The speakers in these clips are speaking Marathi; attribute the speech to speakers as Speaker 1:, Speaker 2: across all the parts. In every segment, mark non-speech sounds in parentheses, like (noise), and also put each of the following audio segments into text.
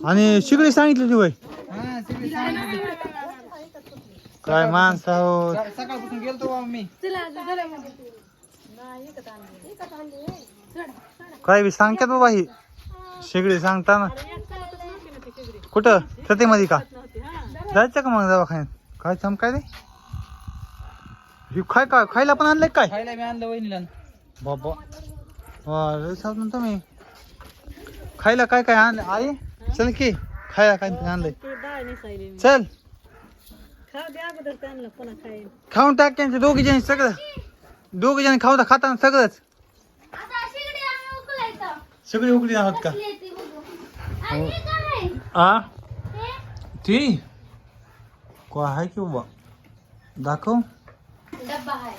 Speaker 1: आणि शिगडी सांगितली ती वय.
Speaker 2: हा सगळी सांगितली.
Speaker 1: काय माणसं हो
Speaker 2: स- सकाळपासून गेलतो बाबा मी
Speaker 1: काय बी सांगतात बाबा ही. शिगडी सांगता ना कुठं? सतीमध्ये का? जायचं का मग दवाखान्यात? काय थांब काय रे? ही खाय काय खायला पण आणलंय काय?
Speaker 2: खायला मी आणलं वहिनीला.
Speaker 1: बाबा. वा लय तुम्ही. खायला काय काय आणलं आई? चल की खायला काय तरी आणलंय? चल खाऊन टाक त्यांचे दोघी जण सगळं. दोघी जण खाऊ खाताना सगळंच. सगळी उकडी आहोत का? आ? ती? काय आहे की बाबा? दाखव.
Speaker 3: डब्बा आहे.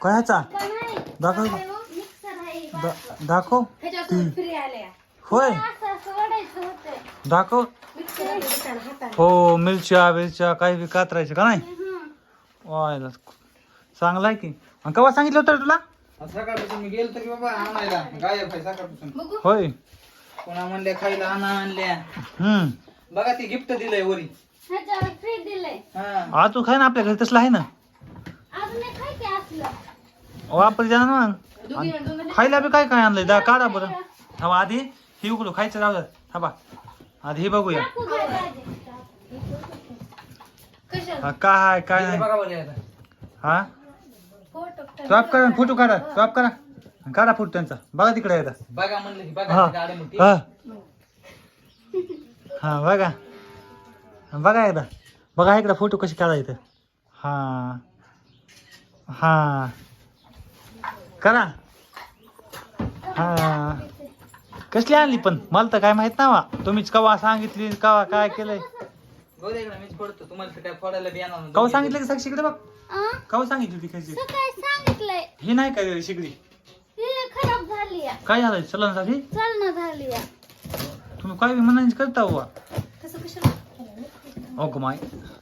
Speaker 1: काय ह्याचा
Speaker 3: पण आहे.
Speaker 1: दाखव.
Speaker 3: हो,
Speaker 1: दाखव होय. दाखव
Speaker 3: मिक्सर हाताने हाताने
Speaker 1: हो मिरच्या बिरच्या काही बी कातरायच्या का नाही. वायला. चांगला आहे की. आणि केव्हा सांगितलं होतं रे तुला?
Speaker 2: सकाळपासून मी गेलतो की बाबा आणायला. गायब आहे सकाळपासून.
Speaker 3: बघू.
Speaker 1: होय.
Speaker 2: कोणा म्हणल्या खायला आणा आणल्या.
Speaker 1: हम्म.
Speaker 2: बघा ती गिफ्ट दिलंय वरी.
Speaker 3: ह्याच्यावर फ्री दिलंय.
Speaker 2: हा.
Speaker 1: आज तू खाय ना आपल्या घरी तसलं आहे ना?
Speaker 3: अजून एक काय ते असलं.
Speaker 1: वापर जा ना. मग आणि खायला बी काय काय आणलंय? दा काढा बरं. हा आधी ही उघडू खायचं राहू हा बा आधी हे बघूया.
Speaker 3: काय
Speaker 1: हा, काय आहे काय
Speaker 2: दिलंय
Speaker 1: नाही
Speaker 2: बघा बरं आता.
Speaker 1: हा? स्वाप करा फोटो काढा. स्वाप करा. काढा फोटो त्यांचा. बघा तिकडे येतात
Speaker 2: बघा म्हणलं की
Speaker 1: हा.
Speaker 2: बघा गाडी
Speaker 1: हा. हा बघा. बघा एकदा. बघा इकडे फोटो कसे काढायचं हा. हा. करा. हा. कसली आणली पण? मला तर काय माहीत ना वा तुम्हीच कवा सांगितली कवा काय केलंय?
Speaker 2: बघू दे इकडं मीच पडतो तुम्हाला तर काय फोडायला बी येणार नाही.
Speaker 1: कवा सांगितलं की साक्षी इकडे बघ?
Speaker 3: अं?
Speaker 1: कवा सांगितली होती कशी
Speaker 3: सकाळी सांगितलंय.
Speaker 1: ही नाही काय शिकली
Speaker 3: ही खराब झाली आहे.
Speaker 1: काय झालं चलनासाठी?
Speaker 3: चालना झाली आहे.
Speaker 1: तुम्ही काय बी म्हणायचं करता बुवा.
Speaker 3: कसं कशाला?
Speaker 1: अगो माय.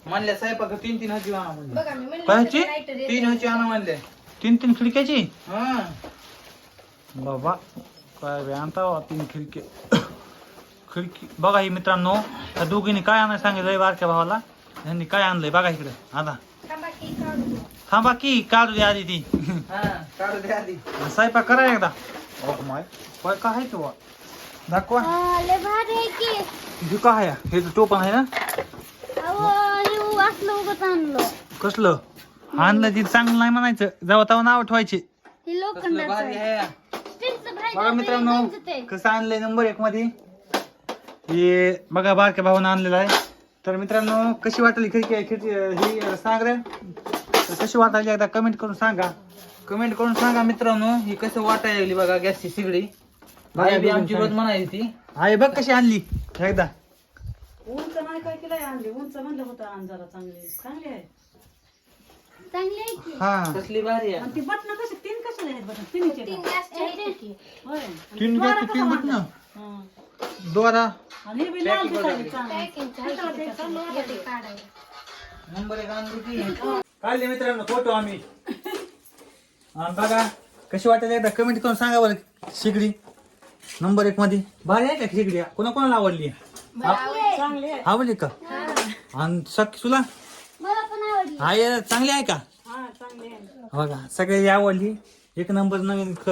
Speaker 2: म्हणल्या स्वयंपाक तीन तीन हजी आणा म्हणले
Speaker 3: बघा मी म्हणले
Speaker 1: कायची?
Speaker 3: लाईटर येते.
Speaker 2: तीन हजी आणा म्हणले
Speaker 1: तीन तीन खिडक्याची?
Speaker 2: हा.
Speaker 1: बाबा. काय बे आणता बा तीन खिडकी. खिडकी. बघा ही मित्रांनो त्या दोघींनी काय आणायला सांगितलंय बारक्या भावाला? यांनी काय आणलंय? बघा इकडे आता
Speaker 3: थांबा की काढू.
Speaker 1: थांबा की काढू दे आधी ती.
Speaker 2: हा काढू दे आधी.
Speaker 1: स्वयंपाक करा एकदा. माय. काय काय आहे तो? दाखवा.
Speaker 3: हा, भारी आहे
Speaker 1: हे हे टोपण आहे ना?
Speaker 3: हे
Speaker 1: कसलं? आणलं ती चांगलं नाही म्हणायचं. जेव्हा तेव्हा नाव ठेवायचे.
Speaker 3: हे लोखंडाचं
Speaker 1: बघा मित्रांनो. कसं आणलंय नंबर एक मध्ये. हे बघा बारक्या भावानं आणलेलं आहे. तर मित्रांनो कशी वाटली खिडकी खिडकी ही सांग रे. तर कशी वाटायली एकदा कमेंट करून सांगा.
Speaker 2: कमेंट करून सांगा मित्रांनो ही कसं वाटायला लागली बघा गॅसची सिगडी आई बी आमची रोज. म्हणायची ती.
Speaker 1: आहे बघ कशी आणली एकदा.
Speaker 4: उंच नाही काय केलंय आणली? उंच म्हणलं होतं जरा चांगली. चांगली आहे.
Speaker 3: चांगली आहे की?
Speaker 1: हा.
Speaker 2: कसली भारी आहे.
Speaker 4: आणि ती बटन कशी तीन कशाला आहेत बटन तिन्हीचे
Speaker 3: तीन
Speaker 4: का?
Speaker 3: गॅसचे आहेत की.
Speaker 4: होय.
Speaker 1: तीन
Speaker 4: द्वारा
Speaker 1: बॅग
Speaker 4: कसा
Speaker 1: तीन
Speaker 4: बांधला?
Speaker 1: बटन
Speaker 4: हं.
Speaker 1: दोरा.
Speaker 4: आणि हे बी लाल दिसायली चांगली.
Speaker 3: पॅकिंगचं आहे.
Speaker 4: कशाला
Speaker 3: की
Speaker 4: द्यायचं?
Speaker 3: त्याच्यात? येते काढायला.
Speaker 2: नंबर एक आणली की
Speaker 1: काढले मित्रांनो फोटो आम्ही. आणि बघा कशी वाटेल एकदा कमेंट करून सांगा बरं शिगडी. नंबर एक मध्ये. भारी आहे का शिगडी? कोणा कोणाला आवडली.
Speaker 4: चांगली आहे.
Speaker 1: आवडली का? आणि सख तुला?
Speaker 3: आवडली
Speaker 1: आहे चांगली आहे का?
Speaker 4: हा चांगली आहे.
Speaker 1: बघा सगळी आवडली एक नंबर नवीन ख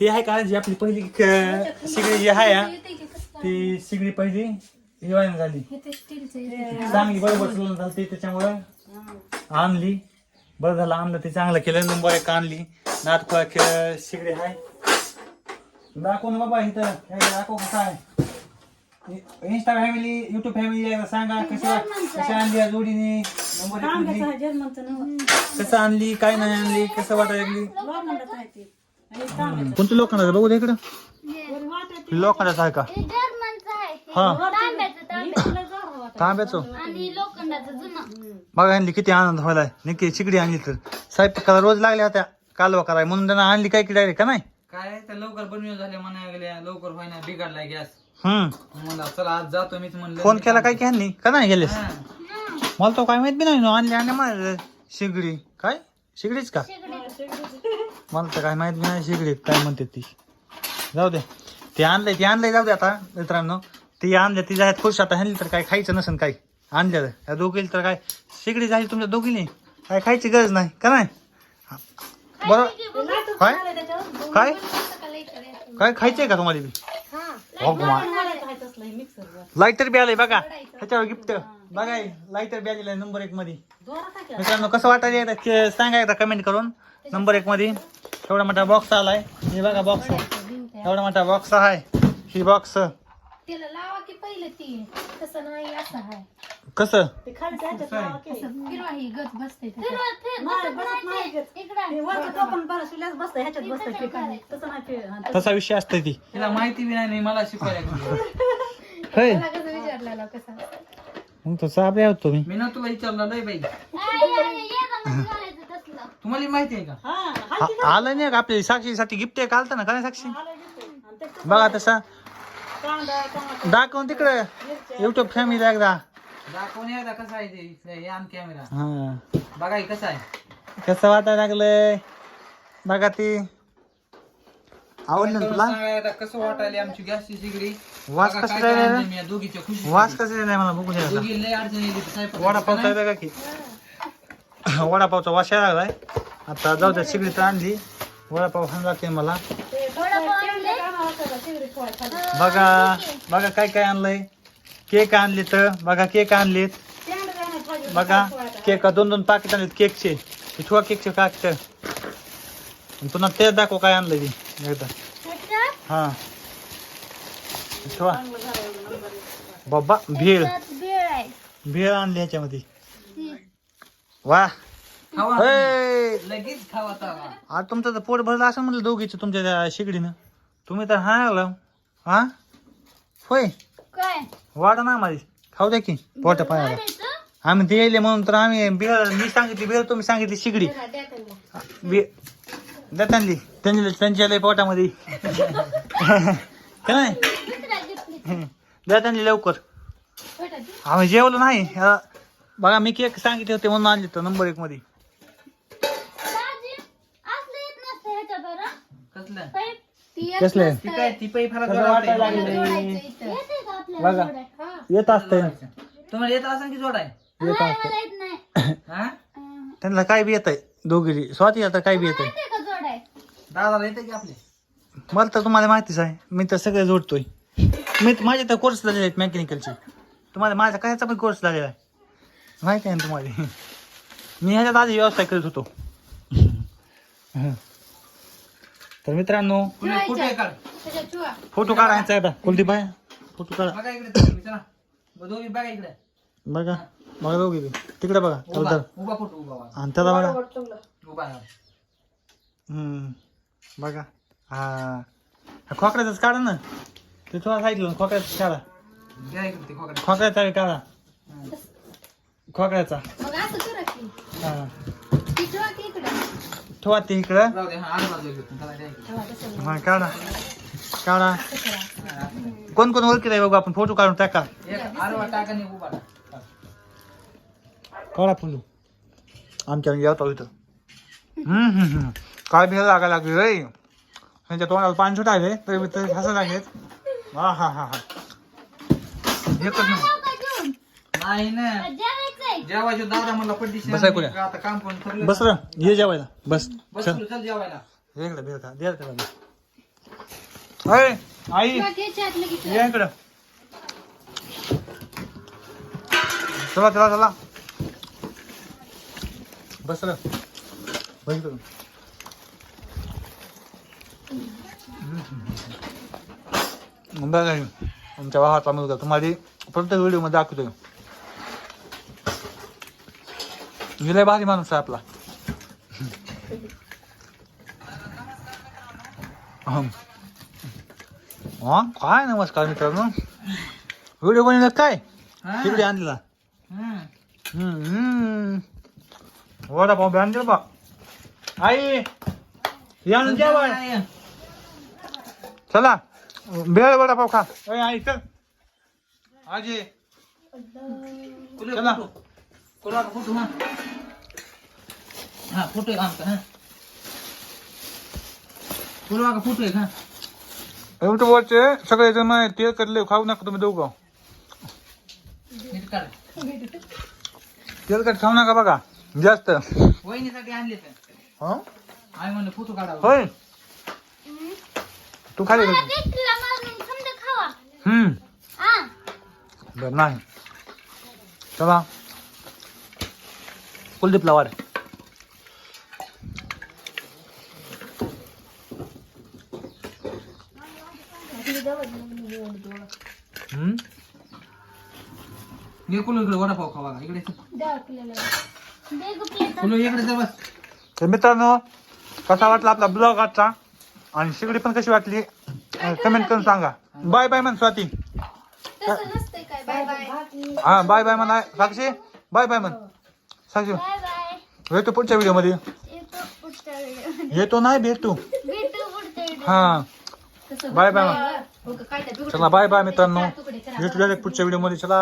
Speaker 1: ती आहे का? जी आपली पहिली ख- शिगडी जी आहे हा,
Speaker 3: की?
Speaker 1: ती शिगडी पहिली हिवाळ्यानं झाली.
Speaker 3: हे.
Speaker 1: चांगली बरोबर चालून झाली त्याच्यामुळं आणली. बरं झालं आणलं ते चांगलं केलं. नंबर एक आणली. नात शिगडी आहे. दाखव ना बाबा इथं. हे दाखव कसं आहे. इंस्टा फॅमिली युट्यूब फॅमिली सांगा कशी कशी आणली या जोडीने? नंबर एक.
Speaker 4: आहे जर्मनचं नव्हं.
Speaker 1: कसं आणली काय नाही आणली कसं वाटायला लागली?
Speaker 4: लोखंडाचं आहे ते. आणि तांब्याचं.
Speaker 1: कोणतं लोखंडाचं बघू दे इकडं.
Speaker 4: वर वाटत
Speaker 1: आहे का?
Speaker 3: हे जर्मनचं आहे हे.
Speaker 1: हा
Speaker 3: तांब्याचं आणि लोखंडाचं जुनं.
Speaker 1: बघा आणली किती आनंद व्हायला नक्की चिकडी आणली तर. स्वयंपाकाला रोज लागल्या होत्या कालवा कराय. म्हणून त्यांना आणली काय की डायरेक्ट का नाही?
Speaker 2: काय लवकर बनवून झाले म्हणायला गेल्या. लवकर व्हायना बिघडला गॅस.
Speaker 1: हम्म
Speaker 2: मला चला आज जातो मीच म्हणलं.
Speaker 1: फोन केला काय की आणली का नाही गेलेस?
Speaker 2: हा.
Speaker 1: मला तो काय माहीत बी नाही ना आणली आणि मला शिगडी. काय? शिगडीच का? मला तर काय माहीत बी नाही शिगडी काय म्हणते ती. जाऊ दे. ते आणलंय ते आणलंय जाऊ दे आता मित्रांनो. ती आणल्या ती जायत खुश आता ह्यांनी तर काय खायचं नसेल काही. आणलं त्या दोघीला तर काय शिगडी झाली तुमच्या दोघीने. काय खायची गरज नाही का नाही? बरं. काय? काय? काय खायचंय का तुम्हाला बी? हो लाईटर बी आलंय बघा. ह्याच्यावर गिफ्ट. बघा लाईटर बी आलेलं आहे नंबर एक मध्ये. मित्रांनो कसं वाटायला एकदा के- सांगा एकदा कमेंट करून. नंबर एक मध्ये. एवढा मोठा बॉक्स आलाय. हे बघा बॉक्स एवढा मोठा बॉक्स आहे. ही बॉक्स
Speaker 3: तिला लावा की पहिलं ती. तसं नाही असं आहे.
Speaker 1: कसं?
Speaker 4: ते खाली त्याच्यात लावा की.
Speaker 3: फिरवा ही गच बसते
Speaker 4: नाही, बसत नाही ते. ते वरचं टोपण बरं शिवल्यास बसतं ह्याच्यात बसतं ते खाली. तसं नाही ते हा,
Speaker 1: तसा विषय असतो ती
Speaker 2: तिला माहिती बी नाही आणि मला शिकवायला लागली.
Speaker 1: होय
Speaker 3: कसं विचारलेला कसा
Speaker 1: मग तसं आपल्या होतो मी
Speaker 2: मी ना तुला विचारलं लय बाई तुम्हाला माहिती आहे का
Speaker 4: हा, हा,
Speaker 1: आ- आलं नाही का आपल्या साक्षीसाठी गिफ्ट एक आलतं ना काय साक्षी
Speaker 4: आलं घेतो. आणि ते
Speaker 1: बघा तसा
Speaker 4: कांदा टमाटर
Speaker 1: दाखवून तिकडे युट्यूब फॅमिली एकदा
Speaker 2: दाखवून एकदा कसं आहे ते इथलं हे आण कॅमेरा
Speaker 1: हा.
Speaker 2: बघा हे कसं आहे?
Speaker 1: कसं वाटायला लागलंय? बघा ती. आवडलं ना तुला?
Speaker 2: सांगा एकदा कसं वाटायला आमची गॅसची शिगडी
Speaker 1: वास
Speaker 2: बघा
Speaker 1: कसं
Speaker 2: काय काय या दोघीच्या खुशी
Speaker 1: वास कसं नाही मला बघू द्या
Speaker 2: दोघी लय अडचण.
Speaker 1: वडापावचा आहे बघा की. (laughs) वडापावचा वास यायला लागलाय. आता जाऊ द्या शिगडी तर आणली. वडापाव खायला लागते मला. बघा बघा काय काय आणलंय? केक आणले तर बघा केक आणलेत. बघा. केक दोन दोन पाकिट आणलेत केकचे. ठेवा केकचे पाकिट आणि पुन्हा ते दाखव काय आणलंय ते. एकदा. हा. ठेवा. बाबा भेळ. भेळ आणली ह्याच्यामध्ये वा.
Speaker 2: लगेच खावा
Speaker 1: तुमचं तर पोट भरलं असं म्हणलं दोघीचं तुमच्या त्या शिगडीनं. तुम्ही तर हा हा? होय.
Speaker 3: काय?
Speaker 1: वाढा ना माझी खाऊ द्या की पोटा पायाला. आम्ही ते येले म्हणून तर आम्ही बिळ मी सांगितली बिळ तुम्ही सांगितली शिगडी. बी द्या त्यांनी त्यांच्या लय पोटामध्ये. काय? त्यांनी लवकर. आम्ही जेवलो नाही. बघा मी केक सांगितले होते म्हणून आणले तर नंबर एक मध्ये.
Speaker 2: कसलं?
Speaker 1: कसले?
Speaker 2: ती काय ती पै फार
Speaker 1: कसं वाटायला लागले? बघा. येत असते
Speaker 2: तुम्हाला येत असं की जोड आहे
Speaker 1: येत असते
Speaker 2: हा?
Speaker 1: त्यांना काय बी येत आहे दोघी स्वाती तर काय बी येत आहे
Speaker 2: दादाला येतं की आपले?
Speaker 1: मला तर तुम्हाला माहितीच आहे. मी तर सगळे जोडतोय. मी तर- माझे तर कोर्स झालेले आहेत मेकॅनिकलचे तुम्हाला माझा कायचा पण कोर्स झालेला आहे? माहिती आहे ना तुम्हाला? मी ह्याच्यात आधी व्यवसाय करत होतो. तर मित्रांनो
Speaker 2: कुठे
Speaker 1: फोटो काढायचा आहे आता. कुलदीप आहे. फोटो काढा
Speaker 2: बघा इकडे तुम्ही, चला ब- दोघी बघा इकडे
Speaker 1: बघा बघा दोघी बी. तिकडे बघा
Speaker 2: उभा
Speaker 1: धर.
Speaker 2: उभा फोटो उभा वाला.
Speaker 1: आणि त्याला बघा.
Speaker 2: उभा राहा.
Speaker 1: हम्म बघा हा हा खोकड्याचाच काढा ना ते थोडा साईडला खोकड्याचा काढा
Speaker 2: घ्या इकडे ते खोकडे.
Speaker 1: खोकड्याचा बी काढा खोकड्याचा
Speaker 3: मग असं करा की
Speaker 1: हा
Speaker 3: ठेवा की इकडं
Speaker 1: ठेवा ते इकडं
Speaker 2: जाऊ दे हा आलं बाजूला घेतो. चला, द्या इकडे.
Speaker 1: हा काढा काढा. कोण कोण ओळखीत आहे बघू आपण? फोटो काढून टाका. काढा फुलू आमच्या येतो इथं. हम्म हम्म हम्म. काय भेळ लागायला लागली रे. त्यांच्या तोंडाला पाणी सुटायले तरी मी तरी हसायला लागलेत. हा हा हा हा. एकच. नाही
Speaker 2: ना. जेवायच्या दादा म्हणला? आता काम पण ठरलं?
Speaker 1: बस र. ये जेवायला. बस.
Speaker 2: बस
Speaker 1: चल.
Speaker 2: तुला चल जेवायला.
Speaker 1: इकडे भेळ दे त्याला अय आई। ये इकडं। चला चला चला। बस. हम्म. बघा आमच्या भावाचा मुलगा तुम्हाला प्रत्येक व्हिडिओमध्ये दाखवतो. गेलाय भारी माणूस आहे आपला. हा काय नमस्कार मित्रांनो व्हिडिओ बनवला काय. तिकडे आणलेला
Speaker 2: हम्म.
Speaker 1: हम्म. वडापाव बी आणले बा आई या ना जेवाय
Speaker 2: नाही.
Speaker 1: चला बेळ वडापाव खा ए, आई चल आजी चला.
Speaker 2: फोटो? कुठं आता फोटो हा हा फोटो आहे का आमचा हा कुठं का फोटो आहे का
Speaker 1: युट्यूबवरचे सगळे जण तेल करले खाऊ नका तुम्ही दोघं. तेल कट खाऊ नका बघा जास्त.
Speaker 2: वहिनीसाठी आणले तर.
Speaker 1: हं?
Speaker 2: आई म्हणलं फोटो काढावं
Speaker 1: होय. तू खाली हम्म.
Speaker 3: आ
Speaker 1: बर नाही. चला. कुलदीप वाढ. हम्म?
Speaker 2: ये कुलू इकडे वडापाव खावा इकडे
Speaker 3: दे गं प्लेट.
Speaker 2: कुलू इकडे जा बस.
Speaker 1: तर मित्रांनो कसा वाटला आपला ब्लॉग आजचा? आणि शिगडी पण कशी वाटली? कमेंट करून सांगा. बाय बाय म्हण स्वाती.
Speaker 3: तसं नसतंय काय. Bye bye.
Speaker 1: हा बाय बाय म्हणा. साक्षी बाय बाय म्हण. साक्षी.
Speaker 3: Bye bye.
Speaker 1: भेटू पुढच्या व्हिडिओमध्ये
Speaker 3: येतो
Speaker 1: नाही भेटू. हा. बाय बाय म्हण.
Speaker 4: हो?
Speaker 1: चला बाय बाय मित्रांनो
Speaker 4: चार तुकडे करा.
Speaker 1: भेटू डायरेक्ट पुढच्या व्हिडिओमध्ये चला